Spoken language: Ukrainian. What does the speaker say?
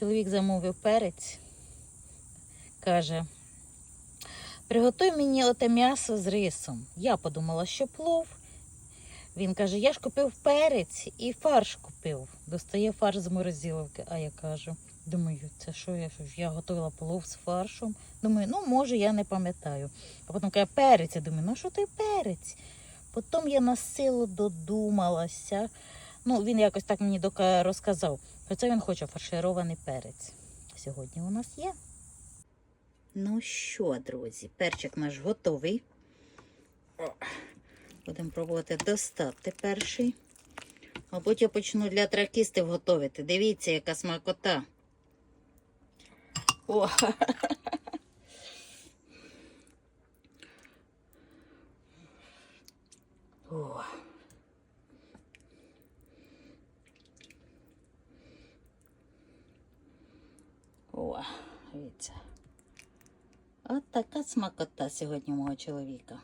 Чоловік замовив перець, каже, приготуй мені оте м'ясо з рисом. Я подумала, що плов. Він каже, я ж купив перець і фарш купив. Достає фарш з морозиловки. А я кажу, думаю, це що я я готувала плов з фаршем. Думаю, ну може, я не пам'ятаю. А потім каже, перець. Я думаю, ну що той перець? Потім я на силу додумалася. Ну, він якось так мені розказав. Оце він хоче фарширований перець. Сьогодні у нас є. Ну що, друзі, перчик наш готовий. Будемо пробувати достати перший. Мабуть, я почну для тракістів готувати. Дивіться, яка смакота. О! О. О, дивіться. От така смакота сьогодні мого чоловіка.